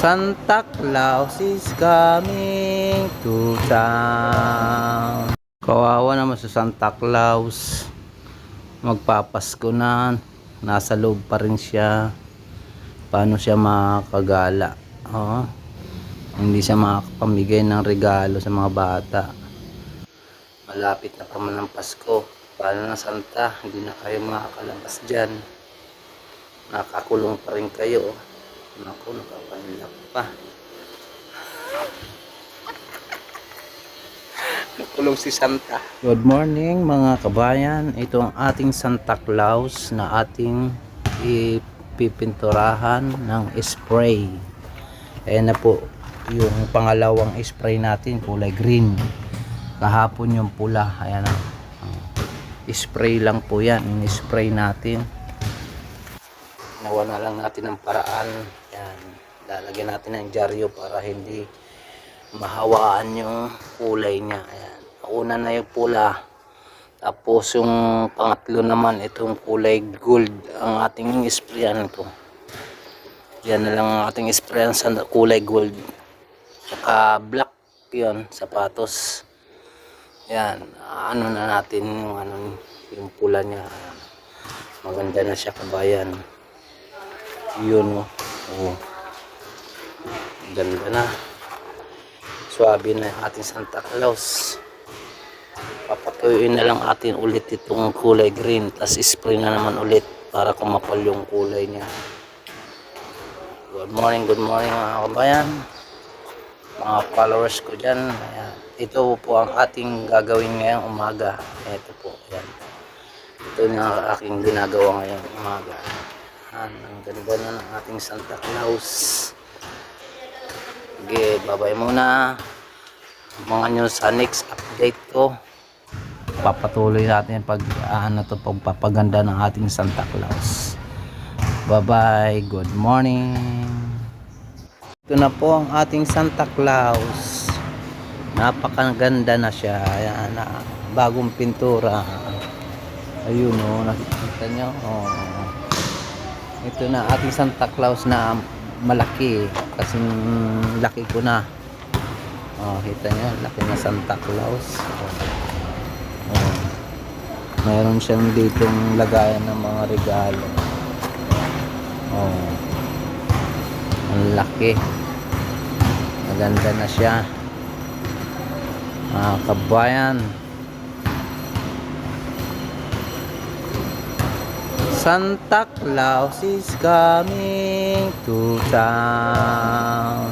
Santa Claus is coming to town. Kawawa naman sa Santa Claus. Magpapasko na. Nasa loob pa rin siya. Paano siya makakagala? Oh. Hindi siya makakapamigay ng regalo sa mga bata. Malapit na pa man ang Pasko. Paano na Santa? Hindi na kayo makakalabas dyan. Nakakulong pa rin kayo. Naku, nakapanilap pa. Nakulong si Santa. Good morning mga kabayan. Ito ang ating Santa Claus na ating ipipinturahan ng spray. Ayan na po yung pangalawang spray natin kulay green. Kahapon yung pula. Ayan na. Spray lang po yan. In-spray natin. Nawa na lang natin ng paraan. Yan. Lalagyan natin ng dyaryo para hindi mahawaan yung kulay niya. Ayan. Una na yung pula. Tapos yung pangatlo naman itong kulay gold ang ating sprayan ko. Yan na lang ang ating sprayan sa kulay gold. Saka black yun, sapatos. Yan, ano na natin yung ano yung pula niya. Maganda na siya kabayan. Yun oh. Oh. Ganda na. Swabe na yung ating Santa Claus. Papatuyuin na lang atin ulit itong kulay green. Tapos spray na naman ulit para kumapal yung kulay niya. Good morning, good morning mga kabayan. Mga followers ko dyan. Ayan. Ito po ang ating gagawin ngayong umaga. Ito po. Ayan. Ito na aking ginagawa ngayong umaga. Ayan. Ang ganda na ng ating Santa Claus. Okay, babay muna. Mga nyo sa next update ko. Papatuloy natin pag ano to pagpapaganda ng ating Santa Claus. Bye bye. Good morning. Ito na po ang ating Santa Claus. Napakaganda na siya. Ayan na. Bagong pintura. Ayun o. Oh, nakikita nyo. Oh. Ito na ating Santa Claus na malaki. Kasi laki ko na. Oh, kita nyo. Laki na Santa Claus. Oh. Oh. Mayroon siyang ditong lagayan ng mga regalo. Oh. Ang laki. Maganda na siya. Mga kabayan. Santa Claus is coming to town.